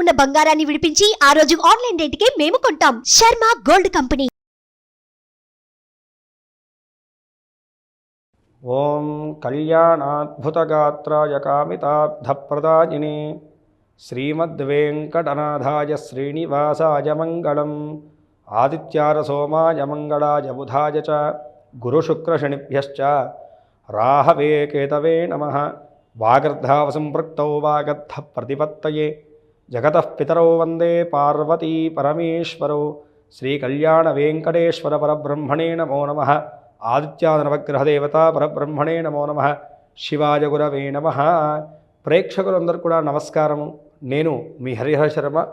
ఉన్న బంగారాన్ని విడిపించి ఆ రోజు ఆన్లైన్ రేటుకే మేము కొంటాం. Sharma gold company. ఓం కళ్యాణాద్భుతగాత్రాయ కామితార్థప్రదాయిని శ్రీమద్వేంకటనాథాయ శ్రీనివాసాయ మంగళం ఆదిత్యారసోమాయ మంగళాయ బుధాయ చ గురుశుక్రశనిభ్యశ్చ రాహవే కేతవే నమ. వాగర్ధావసంపృక్తౌ వాగర్ధ ప్రతిపత్తయే. జగతః పితరో వందే పార్వతీ పరమేశ్వరో శ్రీకళ్యాణవేంకటేశ్వర పరబ్రహ్మణే నమో నమ. ఆదిత్యానవగ్రహదేవత పరబ్రహ్మణే నమో నమ. శివాయ గురవే నమ. ప్రేక్షకులందరూ కూడా నమస్కారము. నేను మీ హరిహర శర్మ.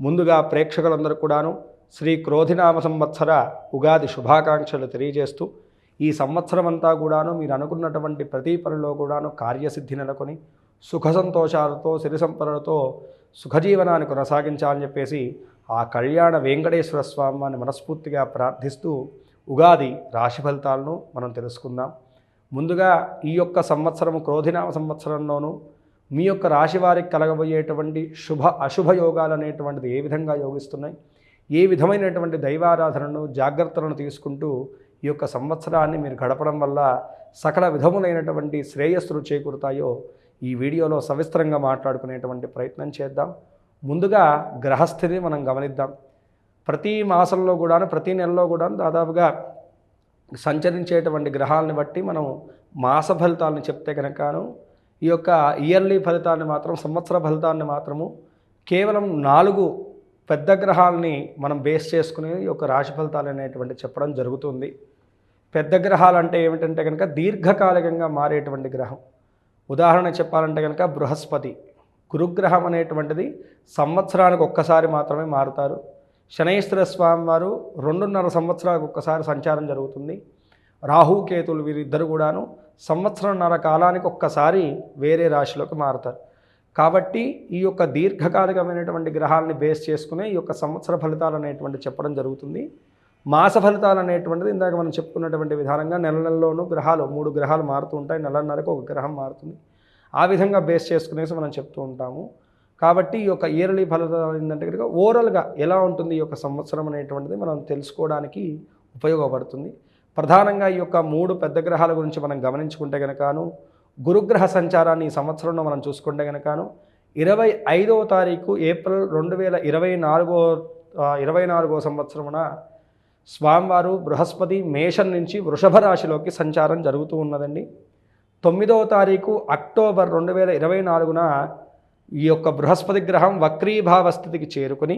ముందుగా ప్రేక్షకులందరూ కూడాను శ్రీ క్రోధినామ సంవత్సర ఉగాది శుభాకాంక్షలు తెలియజేస్తూ ఈ సంవత్సరం అంతా కూడాను మీరు అనుకున్నటువంటి ప్రతి పనిలో కూడాను కార్యసిద్ధి నెలకొని సుఖ సంతోషాలతో సిరి సంపదలతో సుఖజీవనాన్ని కొనసాగించాలని చెప్పేసి ఆ కళ్యాణ వెంకటేశ్వర స్వామిని మనస్ఫూర్తిగా ప్రార్థిస్తూ ఉగాది రాశి ఫలితాలను మనం తెలుసుకుందాం. ముందుగా ఈ యొక్క సంవత్సరము క్రోధినామ సంవత్సరంలోనూ మీ యొక్క రాశి వారికి కలగబోయేటువంటి శుభ అశుభ యోగాలు అనేటువంటిది ఏ విధంగా యోగిస్తున్నాయి? ఏ విధమైనటువంటి దైవారాధనను జాగ్రత్తలను తీసుకుంటూ ఈ యొక్క సంవత్సరాన్ని మీరు గడపడం వల్ల సకల విధములైనటువంటి శ్రేయస్సులు చేకూరుతాయో ఈ వీడియోలో సవిస్తరంగా మాట్లాడుకునేటువంటి ప్రయత్నం చేద్దాం. ముందుగా గ్రహస్థితిని మనం గమనిద్దాం. ప్రతి మాసంలో కూడాను ప్రతి నెలలో కూడా దాదాపుగా సంచరించేటువంటి గ్రహాలను బట్టి మనం మాస ఫలితాలను చెప్తే కనుకను ఈ యొక్క ఇయర్లీ ఫలితాన్ని మాత్రం సంవత్సర ఫలితాన్ని మాత్రము కేవలం నాలుగు పెద్ద గ్రహాలని మనం బేస్ చేసుకుని ఈ యొక్క రాశి ఫలితాలు అనేటువంటి చెప్పడం జరుగుతుంది. పెద్ద గ్రహాలు అంటే ఏమిటంటే కనుక దీర్ఘకాలికంగా మారేటువంటి గ్రహం. ఉదాహరణ చెప్పాలంటే కనుక బృహస్పతి గురుగ్రహం అనేటువంటిది సంవత్సరానికి ఒక్కసారి మాత్రమే మారుతారు. శనైశ్వర స్వామి వారు రెండున్నర సంవత్సరాలకు ఒక్కసారి సంచారం జరుగుతుంది. రాహుకేతులు వీరిద్దరు కూడాను సంవత్సరంన్నర కాలానికి ఒక్కసారి వేరే రాశిలోకి మారుతారు. కాబట్టి ఈ యొక్క దీర్ఘకాలికమైనటువంటి గ్రహాలని బేస్ చేసుకునే ఈ యొక్క సంవత్సర ఫలితాలు అనేటువంటి చెప్పడం జరుగుతుంది. మాస ఫలితాలు అనేటువంటిది ఇందాక మనం చెప్పుకున్నటువంటి విధానంగా నెల నెలలోనూ గ్రహాలు మూడు గ్రహాలు మారుతూ ఉంటాయి. నెలన్నరకు ఒక గ్రహం మారుతుంది. ఆ విధంగా బేస్ చేసుకునేసి మనం చెప్తూ ఉంటాము. కాబట్టి ఈ యొక్క ఇయర్లీ ఫలితాలు ఏంటంటే కనుక ఓవరాల్గా ఎలా ఉంటుంది ఈ యొక్క సంవత్సరం అనేటువంటిది మనం తెలుసుకోవడానికి ఉపయోగపడుతుంది. ప్రధానంగా ఈ యొక్క మూడు పెద్ద గ్రహాల గురించి మనం గమనించుకుంటే గనకాను గురుగ్రహ సంచారాన్ని ఈ సంవత్సరంలో మనం చూసుకుంటే గనకాను ఇరవై ఐదవ తారీఖు ఏప్రిల్ రెండు వేల ఇరవై నాలుగో ఇరవై నాలుగో సంవత్సరమున స్వామివారు బృహస్పతి మేషం నుంచి వృషభ రాశిలోకి సంచారం జరుగుతూ ఉన్నదండి. తొమ్మిదవ తారీఖు అక్టోబర్ రెండు వేల ఇరవై నాలుగున ఈ యొక్క బృహస్పతి గ్రహం వక్రీభావ స్థితికి చేరుకుని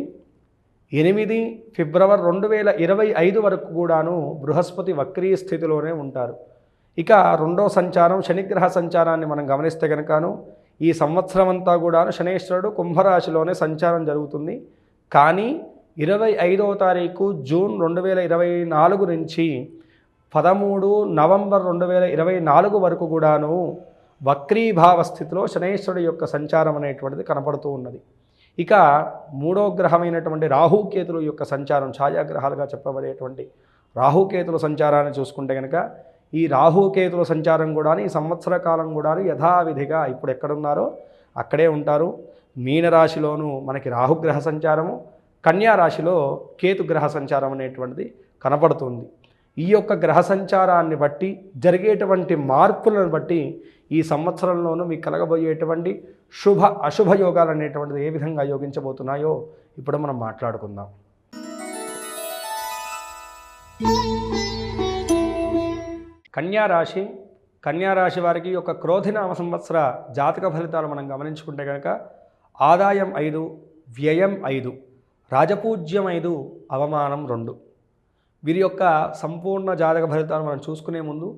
ఎనిమిది ఫిబ్రవరి రెండు వేల ఇరవై ఐదు వరకు కూడాను బృహస్పతి వక్రీ స్థితిలోనే ఉంటారు. ఇక రెండో సంచారం శనిగ్రహ సంచారాన్ని మనం గమనిస్తే కనుకను ఈ సంవత్సరం అంతా కూడాను శనేశ్వరుడు కుంభరాశిలోనే సంచారం జరుగుతుంది. కానీ ఇరవై ఐదవ తారీఖు జూన్ రెండు వేల ఇరవై నాలుగు నుంచి పదమూడు నవంబర్ రెండు వేల ఇరవై నాలుగు వరకు కూడాను వక్రీభావ స్థితిలో శనేశ్వరుడు యొక్క సంచారం అనేటువంటిది కనపడుతూ ఉన్నది. ఇక మూడో గ్రహమైనటువంటి రాహుకేతుల యొక్క సంచారం ఛాయాగ్రహాలుగా చెప్పబడేటువంటి రాహుకేతుల సంచారాన్ని చూసుకుంటే కనుక ఈ రాహుకేతుల సంచారం కూడా ఈ సంవత్సర కాలం కూడా యథావిధిగా ఇప్పుడు ఎక్కడున్నారో అక్కడే ఉంటారు. మీనరాశిలోనూ మనకి రాహుగ్రహ సంచారము కన్యా రాశిలో కేతుగ్రహ సంచారం అనేటువంటిది కనపడుతుంది ఈ యొక్క గ్రహ సంచారాన్ని బట్టి జరిగేటువంటి మార్పులను బట్టి ఈ సంవత్సరంలోనూ మీకు కలగబోయేటువంటి శుభ అశుభ యోగాలు అనేటువంటిది ఏ విధంగా యోగించబోతున్నాయో ఇప్పుడు మనం మాట్లాడుకుందాం. కన్యారాశి కన్యారాశి వారికి యొక్క క్రోధినామ సంవత్సర జాతక ఫలితాలు మనం గమనించుకుంటే కనుక ఆదాయం ఐదు వ్యయం ఐదు. రాజపూజ్యం ఐదు అవమానం రెండు. వీరి యొక్క సంపూర్ణ జాతక ఫలితాలను మనం చూసుకునే ముందు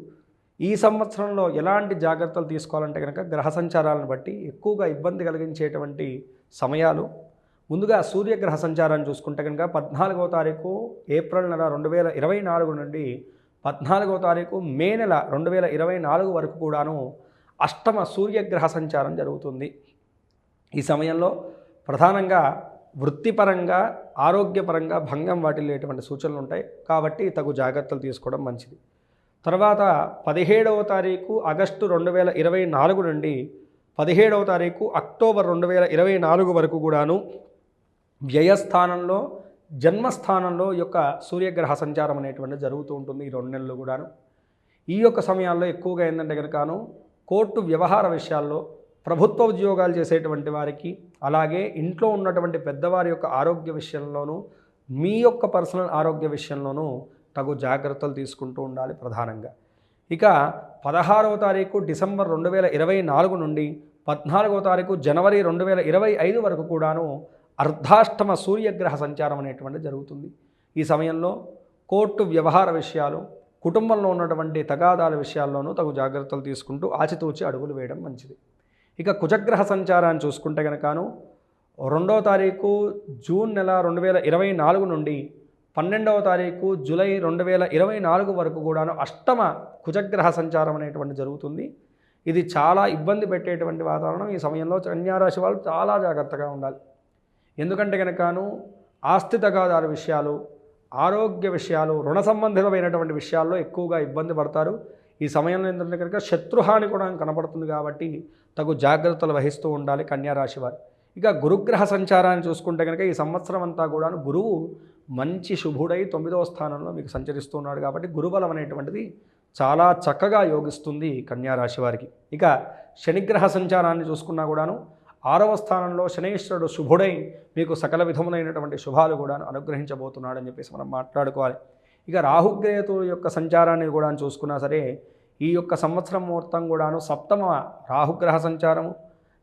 ఈ సంవత్సరంలో ఎలాంటి జాగ్రత్తలు తీసుకోవాలంటే కనుక గ్రహ సంచారాలను బట్టి ఎక్కువగా ఇబ్బంది కలిగించేటువంటి సమయాలు. ముందుగా సూర్యగ్రహ సంచారాన్ని చూసుకుంటే కనుక పద్నాలుగవ తారీఖు ఏప్రిల్ నెల రెండు వేల ఇరవై నాలుగు నుండి పద్నాలుగవ తారీఖు మే నెల రెండు వేల ఇరవై నాలుగు వరకు కూడాను అష్టమ సూర్యగ్రహ సంచారం జరుగుతుంది. ఈ సమయంలో ప్రధానంగా వృత్తిపరంగా ఆరోగ్యపరంగా భంగం వాటిల్లేటువంటి సూచనలు ఉంటాయి. కాబట్టి తగు జాగ్రత్తలు తీసుకోవడం మంచిది. తర్వాత పదిహేడవ తారీఖు ఆగస్టు రెండు వేల ఇరవై నాలుగు నుండి పదిహేడవ తారీఖు అక్టోబర్ రెండు వేల ఇరవై నాలుగు వరకు కూడాను వ్యయస్థానంలో జన్మస్థానంలో యొక్క సూర్యగ్రహ సంచారం అనేటువంటిది జరుగుతూ ఉంటుంది ఈ రెండు నెలలు కూడాను. ఈ యొక్క సమయాల్లో ఎక్కువగా ఏంటంటే కనుకను కోర్టు వ్యవహార విషయాల్లో ప్రభుత్వ ఉద్యోగాలు చేసేటువంటి వారికి అలాగే ఇంట్లో ఉన్నటువంటి పెద్దవారి యొక్క ఆరోగ్య విషయంలోనూ మీ యొక్క పర్సనల్ ఆరోగ్య విషయంలోనూ తగు జాగ్రత్తలు తీసుకుంటూ ఉండాలి ప్రధానంగా. ఇక పదహారవ తారీఖు డిసెంబర్ రెండు వేల ఇరవై నాలుగు నుండి పద్నాలుగవ తారీఖు జనవరి రెండు వేల ఇరవై ఐదు వరకు కూడాను అర్ధాష్టమ సూర్యగ్రహ సంచారం అనేటువంటిది జరుగుతుంది. ఈ సమయంలో కోర్టు వ్యవహార విషయాలు కుటుంబంలో ఉన్నటువంటి తగాదాల విషయాల్లోనూ తగు జాగ్రత్తలు తీసుకుంటూ ఆచితూచి అడుగులు వేయడం మంచిది. ఇక కుజగ్రహ సంచారాన్ని చూసుకుంటే కనుకను రెండవ తారీఖు జూన్ నెల రెండు వేల ఇరవై నాలుగు నుండి పన్నెండవ తారీఖు జూలై రెండు వేల ఇరవై నాలుగు వరకు కూడాను అష్టమ కుజగ్రహ సంచారం అనేటువంటి జరుగుతుంది. ఇది చాలా ఇబ్బంది పెట్టేటువంటి వాతావరణం. ఈ సమయంలో కన్యారాశి వాళ్ళు చాలా జాగ్రత్తగా ఉండాలి. ఎందుకంటే కనుకను ఆస్తి తగాదాల విషయాలు ఆరోగ్య విషయాలు రుణ సంబంధితమైనటువంటి విషయాల్లో ఎక్కువగా ఇబ్బంది పడతారు. ఈ సమయంలో ఏంటంటే కనుక శత్రుహాని కూడా కనపడుతుంది కాబట్టి తగు జాగ్రత్తలు వహిస్తూ ఉండాలి కన్యారాశి వారు. ఇక గురుగ్రహ సంచారాన్ని చూసుకుంటే కనుక ఈ సంవత్సరం అంతా కూడాను గురువు మంచి శుభుడై తొమ్మిదవ స్థానంలో మీకు సంచరిస్తూ ఉన్నాడు కాబట్టి గురుబలం అనేటువంటిది చాలా చక్కగా యోగిస్తుంది కన్యారాశి వారికి. ఇక శనిగ్రహ సంచారాన్ని చూసుకున్నా కూడాను ఆరవ స్థానంలో శనీశ్వరుడు శుభుడై మీకు సకల విధములైనటువంటి శుభాలు కూడా అనుగ్రహించబోతున్నాడని చెప్పేసి మనం మాట్లాడుకోవాలి. ఇక రాహుగ్రహతో యొక్క సంచారాన్ని కూడా చూసుకున్నా సరే ఈ యొక్క సంవత్సరం ముహూర్తం కూడాను సప్తమ రాహుగ్రహ సంచారము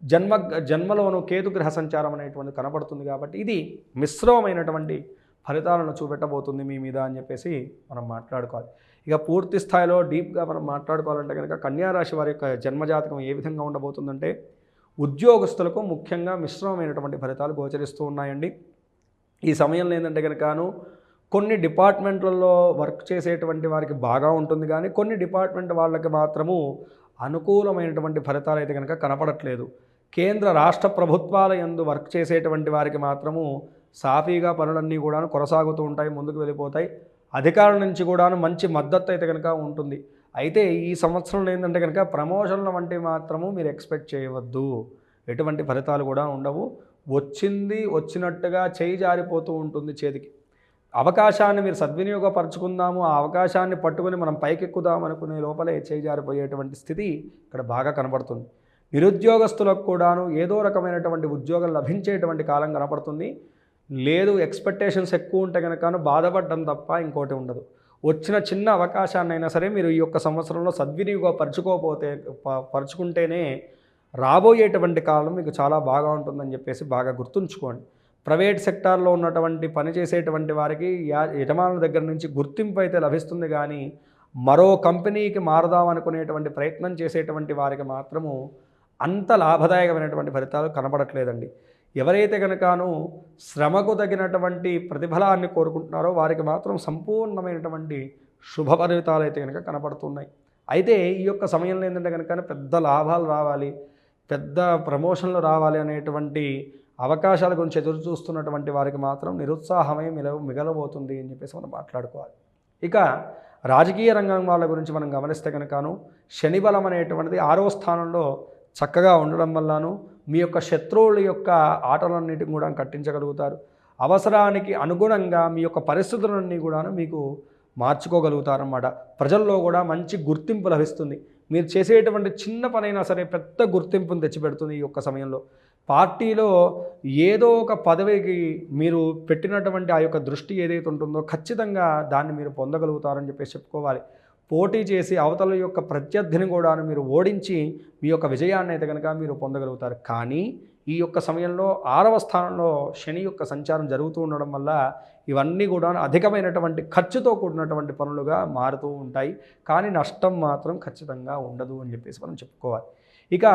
జన్మ జన్మలోను కేతుగ్రహ సంచారం అనేటువంటి కనబడుతుంది కాబట్టి ఇది మిశ్రమమైనటువంటి ఫలితాలను చూపెట్టబోతుంది మీ మీద అని చెప్పేసి మనం మాట్లాడుకోవాలి. ఇక పూర్తి స్థాయిలో డీప్గా మనం మాట్లాడుకోవాలంటే కనుక కన్యారాశి వారి యొక్క జన్మజాతకం ఏ విధంగా ఉండబోతుందంటే ఉద్యోగస్తులకు ముఖ్యంగా మిశ్రమమైనటువంటి ఫలితాలు గోచరిస్తూ ఉన్నాయండి. ఈ సమయంలో ఏంటంటే కనుకను కొన్ని డిపార్ట్మెంట్లలో వర్క్ చేసేటువంటి వారికి బాగా ఉంటుంది కానీ కొన్ని డిపార్ట్మెంట్ వాళ్ళకి మాత్రము అనుకూలమైనటువంటి ఫలితాలు అయితే కనుక కనపడట్లేదు. కేంద్ర రాష్ట్ర ప్రభుత్వాల ఎందు వర్క్ చేసేటువంటి వారికి మాత్రము సాఫీగా పనులన్నీ కూడా కొనసాగుతూ ఉంటాయి ముందుకు వెళ్ళిపోతాయి. అధికారుల నుంచి కూడాను మంచి మద్దతు అయితే కనుక ఉంటుంది. అయితే ఈ సంవత్సరంలో ఏంటంటే కనుక ప్రమోషన్ల వంటివి మాత్రము మీరు ఎక్స్పెక్ట్ చేయవద్దు. ఎటువంటి ఫలితాలు కూడా ఉండవు. వచ్చింది వచ్చినట్టుగా చేయి జారిపోతూ ఉంటుంది చేతికి. అవకాశాన్ని మీరు సద్వినియోగపరచుకుందాము ఆ అవకాశాన్ని పట్టుకుని మనం పైకెక్కుదాం అనుకునే లోపలే చేజారిపోయేటువంటి స్థితి ఇక్కడ బాగా కనబడుతుంది. నిరుద్యోగస్తులకు కూడాను ఏదో రకమైనటువంటి ఉద్యోగం లభించేటువంటి కాలం కనపడుతుంది లేదు ఎక్స్పెక్టేషన్స్ ఎక్కువ ఉంటే కనుక బాధపడడం తప్ప ఇంకోటి ఉండదు. వచ్చిన చిన్న అవకాశాన్ని అయినా సరే మీరు ఈ యొక్క సంవత్సరంలో సద్వినియోగపరచుకోకపోతే పరుచుకుంటేనే రాబోయేటువంటి కాలం మీకు చాలా బాగా ఉంటుందని చెప్పేసి బాగా గుర్తుంచుకోండి. ప్రైవేట్ సెక్టార్లో ఉన్నటువంటి పని చేసేటువంటి వారికి యా యజమానుల దగ్గర నుంచి గుర్తింపు అయితే లభిస్తుంది కానీ మరో కంపెనీకి మారదాం అనుకునేటువంటి ప్రయత్నం చేసేటువంటి వారికి మాత్రము అంత లాభదాయకమైనటువంటి ఫలితాలు కనబడట్లేదండి. ఎవరైతే కనుకను శ్రమకు తగినటువంటి ప్రతిఫలాన్ని కోరుకుంటున్నారో వారికి మాత్రం సంపూర్ణమైనటువంటి శుభ ఫలితాలు అయితే కనుక కనపడుతున్నాయి అయితే ఈ యొక్క సమయంలో ఏంటంటే కనుక పెద్ద లాభాలు రావాలి పెద్ద ప్రమోషన్లు రావాలి అనేటువంటి అవకాశాల గురించి ఎదురు చూస్తున్నటువంటి వారికి మాత్రం నిరుత్సాహమే మిగల మిగలబోతుంది అని చెప్పేసి మనం మాట్లాడుకోవాలి. ఇక రాజకీయ రంగం వాళ్ళ గురించి మనం గమనిస్తే కనుకను శనిబలం అనేటువంటిది ఆరో స్థానంలో చక్కగా ఉండడం వల్లను మీ యొక్క శత్రువుల యొక్క ఆటలన్నిటిని కూడా కట్టించగలుగుతారు. అవసరానికి అనుగుణంగా మీ యొక్క పరిస్థితులన్నీ కూడాను మీకు మార్చుకోగలుగుతారన్నమాట. ప్రజల్లో కూడా మంచి గుర్తింపు లభిస్తుంది. మీరు చేసేటువంటి చిన్న పనైనా సరే పెద్ద గుర్తింపును తెచ్చిపెడుతుంది ఈ యొక్క సమయంలో. పార్టీలో ఏదో ఒక పదవికి మీరు పెట్టినటువంటి ఆ యొక్క దృష్టి ఏదైతే ఉంటుందో ఖచ్చితంగా దాన్ని మీరు పొందగలుగుతారని చెప్పేసి చెప్పుకోవాలి. పోటీ చేసి అవతల యొక్క ప్రత్యర్థిని కూడా మీరు ఓడించి మీ యొక్క విజయాన్ని అయితే కనుక మీరు పొందగలుగుతారు. కానీ ఈ యొక్క సమయంలో ఆరవ స్థానంలో శని యొక్క సంచారం జరుగుతూ ఉండడం వల్ల ఇవన్నీ కూడా అధికమైనటువంటి ఖర్చుతో కూడినటువంటి పనులుగా మారుతూ ఉంటాయి. కానీ నష్టం మాత్రం ఖచ్చితంగా ఉండదు అని చెప్పేసి మనం చెప్పుకోవాలి. ఇక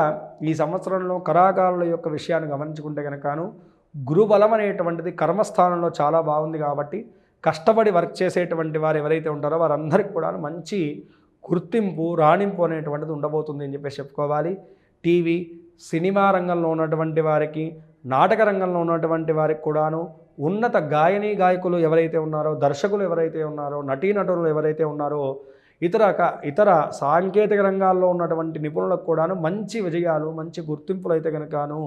ఈ సంవత్సరంలో కళాకారుల యొక్క విషయాన్ని గమనించుకుంటే కనుకను గురుబలం అనేటువంటిది కర్మస్థానంలో చాలా బాగుంది కాబట్టి కష్టపడి వర్క్ చేసేటువంటి వారు ఎవరైతే ఉంటారో వారందరికీ కూడా మంచి గుర్తింపు రాణింపు అనేటువంటిది ఉండబోతుంది అని చెప్పేసి చెప్పుకోవాలి. టీవీ సినిమా రంగంలో ఉన్నటువంటి వారికి నాటక రంగంలో ఉన్నటువంటి వారికి కూడాను ఉన్నత గాయని గాయకులు ఎవరైతే ఉన్నారో దర్శకులు ఎవరైతే ఉన్నారో నటీనటులు ఎవరైతే ఉన్నారో ఇతర క- ఇతర సాంకేతిక రంగాల్లో ఉన్నటువంటి నిపుణులకు కూడాను మంచి విజయాలు మంచి గుర్తింపులు అయితే కనుకను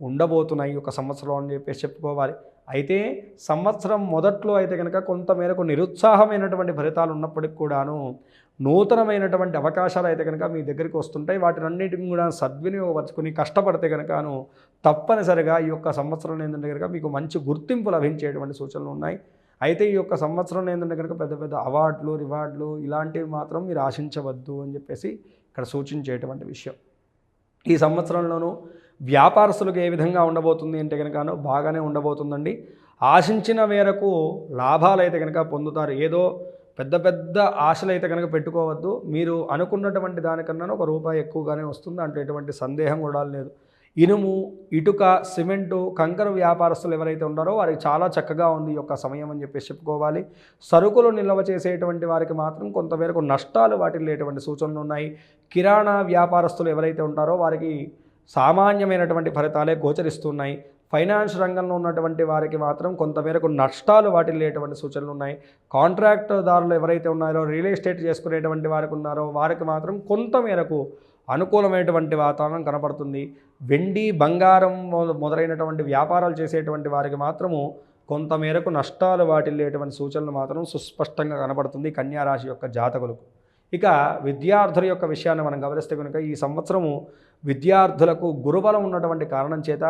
ఉండబోతున్నాయి ఈ యొక్క సంవత్సరం అని చెప్పేసి చెప్పుకోవాలి. అయితే సంవత్సరం మొదట్లో అయితే కనుక కొంతమేరకు నిరుత్సాహమైనటువంటి ఫలితాలు ఉన్నప్పటికి కూడాను నూతనమైనటువంటి అవకాశాలు అయితే కనుక మీ దగ్గరికి వస్తుంటాయి. వాటినన్నిటిని కూడా సద్వినియోగపరచుకుని కష్టపడితే కనుకను తప్పనిసరిగా ఈ యొక్క సంవత్సరం ఏంటంటే కనుక మీకు మంచి గుర్తింపు లభించేటువంటి సూచనలు ఉన్నాయి. అయితే ఈ యొక్క సంవత్సరం ఏంటంటే కనుక పెద్ద పెద్ద అవార్డులు రివార్డులు ఇలాంటివి మాత్రం మీరు ఆశించవద్దు అని చెప్పేసి ఇక్కడ సూచించేటువంటి విషయం. ఈ సంవత్సరంలోనూ వ్యాపారస్తులకు ఏ విధంగా ఉండబోతుంది అంటే కనుకను బాగానే ఉండబోతుందండి. ఆశించిన మేరకు లాభాలు అయితే కనుక పొందుతారు. ఏదో పెద్ద పెద్ద ఆశలు అయితే కనుక పెట్టుకోవద్దు. మీరు అనుకున్నటువంటి దానికన్నా ఒక రూపాయి ఎక్కువగానే వస్తుంది. అంటే ఎటువంటి సందేహం కూడా లేదు. ఇనుము ఇటుక సిమెంటు కంకర వ్యాపారస్తులు ఎవరైతే ఉన్నారో వారికి చాలా చక్కగా ఉంది ఈ యొక్క సమయం అని చెప్పేసి చెప్పుకోవాలి. సరుకులు నిల్వ చేసేటువంటి వారికి మాత్రం కొంతమేరకు నష్టాలు వాటిల్లేటువంటి సూచనలు ఉన్నాయి. కిరాణా వ్యాపారస్తులు ఎవరైతే ఉంటారో వారికి సామాన్యమైనటువంటి ఫలితాలే గోచరిస్తున్నాయి ఫైనాన్స్ రంగంలో ఉన్నటువంటి వారికి మాత్రం కొంతమేరకు నష్టాలు వాటిల్లేటువంటి సూచనలు ఉన్నాయి. కాంట్రాక్టర్దారులు ఎవరైతే ఉన్నారో రియల్ ఎస్టేట్ చేసుకునేటువంటి వారికి ఉన్నారో వారికి మాత్రం కొంతమేరకు అనుకూలమైనటువంటి వాతావరణం కనపడుతుంది. వెండి బంగారం మొదలైనటువంటి వ్యాపారాలు చేసేటువంటి వారికి మాత్రము కొంతమేరకు నష్టాలు వాటిల్లేటువంటి సూచనలు మాత్రం సుస్పష్టంగా కనపడుతుంది కన్యారాశి యొక్క జాతకులకు. ఇక విద్యార్థుల యొక్క విషయాన్ని మనం గమనిస్తే కనుక ఈ సంవత్సరము విద్యార్థులకు గురుబలం ఉన్నటువంటి కారణం చేత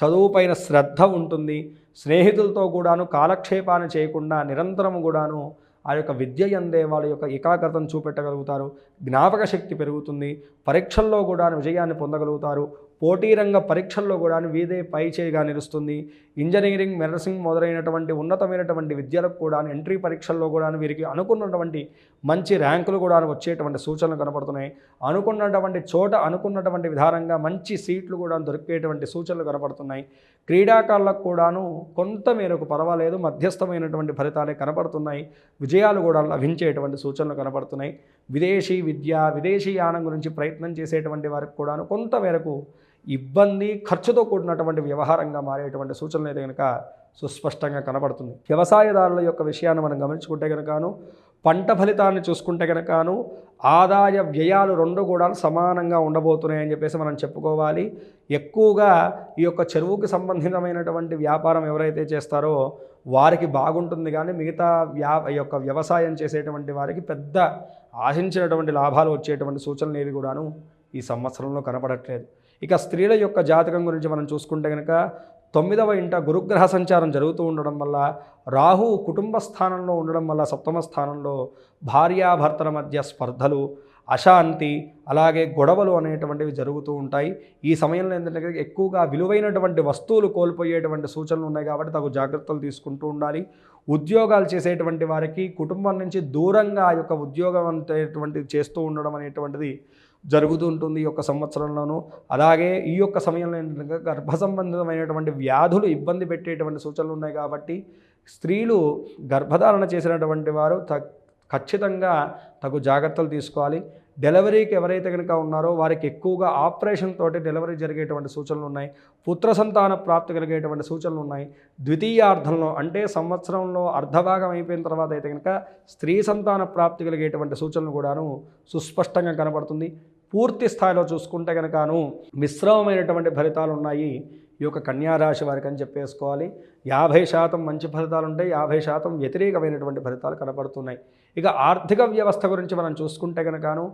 చదువుపైన శ్రద్ధ ఉంటుంది. స్నేహితులతో కూడాను కాలక్షేపాన్ని చేయకుండా నిరంతరం కూడాను ఆ యొక్క విద్య అందే వాళ్ళ యొక్క ఏకాగ్రతను చూపెట్టగలుగుతారు జ్ఞాపక శక్తి పెరుగుతుంది పరీక్షల్లో కూడా విజయాన్ని పొందగలుగుతారు. పోటీ రంగ పరీక్షల్లో కూడా వీదే పై చేయిగా నిలుస్తుంది. ఇంజనీరింగ్ మెరసింగ్ మొదలైనటువంటి ఉన్నతమైనటువంటి విద్యలకు కూడా ఎంట్రీ పరీక్షల్లో కూడా వీరికి అనుకున్నటువంటి మంచి ర్యాంకులు కూడా వచ్చేటువంటి సూచనలు కనపడుతున్నాయి. అనుకున్నటువంటి చోట అనుకున్నటువంటి విధానంగా మంచి సీట్లు కూడా దొరికేటువంటి సూచనలు కనపడుతున్నాయి. క్రీడాకారులకు కూడాను కొంత మేరకు పర్వాలేదు మధ్యస్థమైనటువంటి ఫలితాలే కనపడుతున్నాయి. విజయాలు కూడా లభించేటువంటి సూచనలు కనపడుతున్నాయి. విదేశీ విద్య విదేశీ యానం గురించి ప్రయత్నం చేసేటువంటి వారికి కూడాను కొంత మేరకు ఇబ్బంది ఖర్చుతో కూడినటువంటి వ్యవహారంగా మారేటువంటి సూచనలు అయితే కనుక సుస్పష్టంగా కనబడుతుంది. వ్యవసాయదారుల యొక్క విషయాన్ని మనం గమనించుకుంటే కనుకను పంట ఫలితాన్ని చూసుకుంటే కనుకను ఆదాయ వ్యయాలు రెండు కూడా సమానంగా ఉండబోతున్నాయని చెప్పేసి మనం చెప్పుకోవాలి. ఎక్కువగా ఈ యొక్క చెరువుకి సంబంధితమైనటువంటి వ్యాపారం ఎవరైతే చేస్తారో వారికి బాగుంటుంది కానీ మిగతా వ్యా యొక్క వ్యవసాయం చేసేటువంటి వారికి పెద్ద ఆశించినటువంటి లాభాలు వచ్చేటువంటి సూచనలు ఏవి కూడాను ఈ సంవత్సరంలో కనపడట్లేదు. ఇక స్త్రీల యొక్క జాతకం గురించి మనం చూసుకుంటే కనుక తొమ్మిదవ ఇంట గురుగ్రహ సంచారం జరుగుతూ ఉండడం వల్ల రాహు కుటుంబ స్థానంలో ఉండడం వల్ల సప్తమ స్థానంలో భార్యాభర్తల మధ్య స్పర్ధలు అశాంతి అలాగే గొడవలు అనేటువంటివి జరుగుతూ ఉంటాయి. ఈ సమయంలో ఏంటంటే ఎక్కువగా విలువైనటువంటి వస్తువులు కోల్పోయేటువంటి సూచనలు ఉన్నాయి కాబట్టి తగు జాగ్రత్తలు తీసుకుంటూ ఉండాలి. ఉద్యోగాలు చేసేటువంటి వారికి కుటుంబం నుంచి దూరంగా ఆ యొక్క ఉద్యోగం అనేటువంటిది చేస్తూ ఉండడం అనేటువంటిది జరుగుతూ ఉంటుంది ఈ యొక్క సంవత్సరంలోనూ. అలాగే ఈ యొక్క సమయంలో ఏంటంటే గర్భ సంబంధమైనటువంటి వ్యాధులు ఇబ్బంది పెట్టేటువంటి సూచనలు ఉన్నాయి కాబట్టి స్త్రీలు గర్భధారణ చేసినటువంటి వారు త ఖచ్చితంగా తగు జాగ్రత్తలు తీసుకోవాలి. డెలివరీకి ఎవరైతే కనుక ఉన్నారో వారికి ఎక్కువగా ఆపరేషన్ తోటి డెలివరీ జరిగేటువంటి సూచనలు ఉన్నాయి. పుత్ర సంతాన ప్రాప్తి కలిగేటువంటి సూచనలు ఉన్నాయి. ద్వితీయార్థంలో అంటే సంవత్సరంలో అర్ధభాగం అయిపోయిన తర్వాత అయితే కనుక స్త్రీ సంతాన ప్రాప్తి కలిగేటువంటి సూచనలు కూడాను సుస్పష్టంగా కనబడుతుంది. పూర్తి స్థాయిలో చూసుకుంటే కనుకను మిశ్రమమైనటువంటి ఫలితాలు ఉన్నాయి. ఈ యొక్క కన్యారాశి వారికి అని చెప్పేసుకోవాలి. యాభై శాతం మంచి ఫలితాలు ఉంటాయి యాభై శాతం వ్యతిరేకమైనటువంటి ఫలితాలు కనపడుతున్నాయి. ఇక ఆర్థిక వ్యవస్థ గురించి మనం చూసుకుంటే కనుకను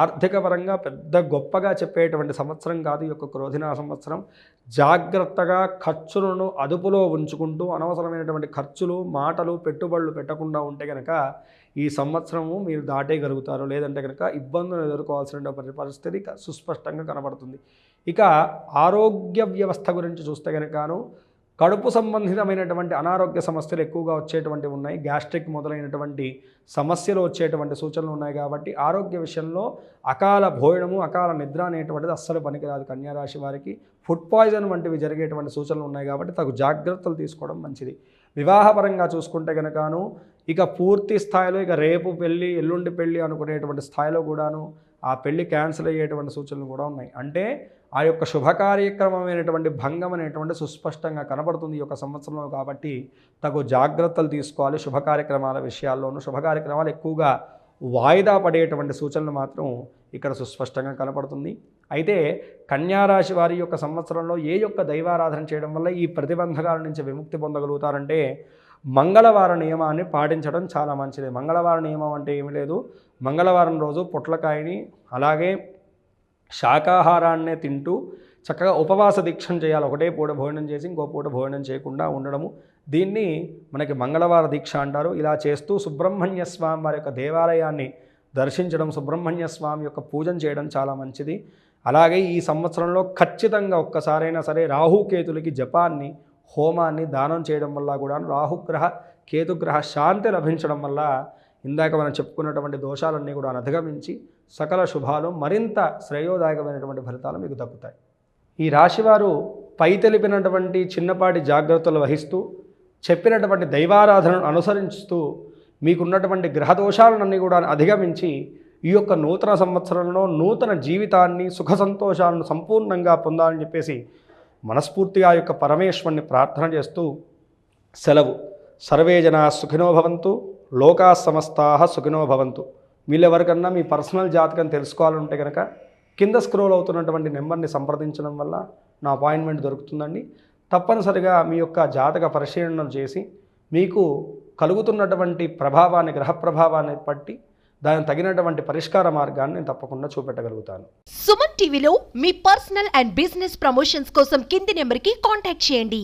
ఆర్థిక పరంగా పెద్ద గొప్పగా చెప్పేటువంటి సంవత్సరం కాదు ఈ యొక్క క్రోధినా సంవత్సరం. జాగ్రత్తగా ఖర్చులను అదుపులో ఉంచుకుంటూ అనవసరమైనటువంటి ఖర్చులు మాటలు పెట్టుబడులు పెట్టకుండా ఉంటే కనుక ఈ సంవత్సరము మీరు దాటేయగలుగుతారు. లేదంటే కనుక ఇబ్బందులు ఎదుర్కోవాల్సిన పరిస్థితి సుస్పష్టంగా కనబడుతుంది. ఇక ఆరోగ్య వ్యవస్థ గురించి చూస్తే కనుకను కడుపు సంబంధితమైనటువంటి అనారోగ్య సమస్యలు ఎక్కువగా వచ్చేటువంటివి ఉన్నాయి గ్యాస్ట్రిక్ మొదలైనటువంటి సమస్యలు వచ్చేటువంటి సూచనలు ఉన్నాయి కాబట్టి ఆరోగ్య విషయంలో అకాల భోజనము అకాల నిద్ర అనేటువంటిది అస్సలు పనికిరాదు కన్యారాశి వారికి. ఫుడ్ పాయిజన్ వంటివి జరిగేటువంటి సూచనలు ఉన్నాయి కాబట్టి తగు జాగ్రత్తలు తీసుకోవడం మంచిది. వివాహపరంగా చూసుకుంటే కనుకను ఇక పూర్తి స్థాయిలో ఇక రేపు పెళ్ళి ఎల్లుండి పెళ్ళి అనుకునేటువంటి స్థాయిలో కూడాను ఆ పెళ్ళి క్యాన్సిల్ అయ్యేటువంటి సూచనలు కూడా ఉన్నాయి. అంటే ఆ యొక్క శుభకార్యక్రమమైనటువంటి భంగం అనేటువంటి సుస్పష్టంగా కనబడుతుంది ఈ యొక్క సంవత్సరంలో కాబట్టి తగు జాగ్రత్తలు తీసుకోవాలి. శుభ కార్యక్రమాల విషయాల్లోనూ శుభ కార్యక్రమాలు ఎక్కువగా వాయిదా పడేటువంటి సూచనలు మాత్రం ఇక్కడ సుస్పష్టంగా కనపడుతుంది అయితే కన్యారాశి వారి యొక్క సంవత్సరంలో ఏ యొక్క దైవారాధన చేయడం వల్ల ఈ ప్రతిబంధకాల నుంచి విముక్తి పొందగలుగుతారంటే మంగళవార నియమాన్ని పాటించడం చాలా మంచిది. మంగళవార నియమం అంటే ఏమి లేదు. మంగళవారం రోజు పొట్లకాయని అలాగే శాకాహారాన్నే తింటూ చక్కగా ఉపవాస దీక్షను చేయాలి. ఒకటే పూట భోజనం చేసి ఇంకో పూట భోజనం చేయకుండా ఉండడము. దీన్ని మనకి మంగళవార దీక్ష అంటారు. ఇలా చేస్తూ సుబ్రహ్మణ్య స్వామి వారి యొక్క దేవాలయాన్ని దర్శించడం సుబ్రహ్మణ్య స్వామి యొక్క పూజన చేయడం చాలా మంచిది. అలాగే ఈ సంవత్సరంలో ఖచ్చితంగా ఒక్కసారైనా సరే రాహుకేతులకి జపాన్ని హోమాన్ని దానం చేయడం వల్ల కూడా రాహుగ్రహ కేతుగ్రహ శాంతి లభించడం వల్ల ఇందాక మనం చెప్పుకున్నటువంటి దోషాలన్నీ కూడా అధిగమించి సకల శుభాలు మరింత శ్రేయోదాయకమైనటువంటి ఫలితాలు మీకు దక్కుతాయి. ఈ రాశివారు పై తెలిపినటువంటి చిన్నపాటి జాగ్రత్తలు వహిస్తూ చెప్పినటువంటి దైవారాధనను అనుసరిస్తూ మీకున్నటువంటి గ్రహదోషాలన్నీ కూడా అధిగమించి ఈ యొక్క నూతన సంవత్సరంలో నూతన జీవితాన్ని సుఖ సంతోషాలను సంపూర్ణంగా పొందాలని చెప్పేసి మనస్ఫూర్తిగా యొక్క పరమేశ్వరుని ప్రార్థన చేస్తూ సెలవు. సర్వే జనా సుఖినో భవంతు లోకా సమస్తా సుఖినో భవంతు. వీళ్ళెవరికన్నా మీ పర్సనల్ జాతకం తెలుసుకోవాలంటే కనుక కింద స్క్రోల్ అవుతున్నటువంటి నెంబర్ని సంప్రదించడం వల్ల నా అపాయింట్మెంట్ దొరుకుతుందండి. తప్పనిసరిగా మీ యొక్క జాతక పరిశీలన చేసి మీకు కలుగుతున్నటువంటి ప్రభావాన్ని గ్రహ ప్రభావాన్ని బట్టి దానికి తగినటువంటి పరిష్కార మార్గాన్ని నేను తప్పకుండా చూపెట్టగలుగుతాను. సుమన్ టీవీలో మీ పర్సనల్ అండ్ బిజినెస్ ప్రమోషన్స్ కోసం కింది నెంబర్కి కాంటాక్ట్ చేయండి.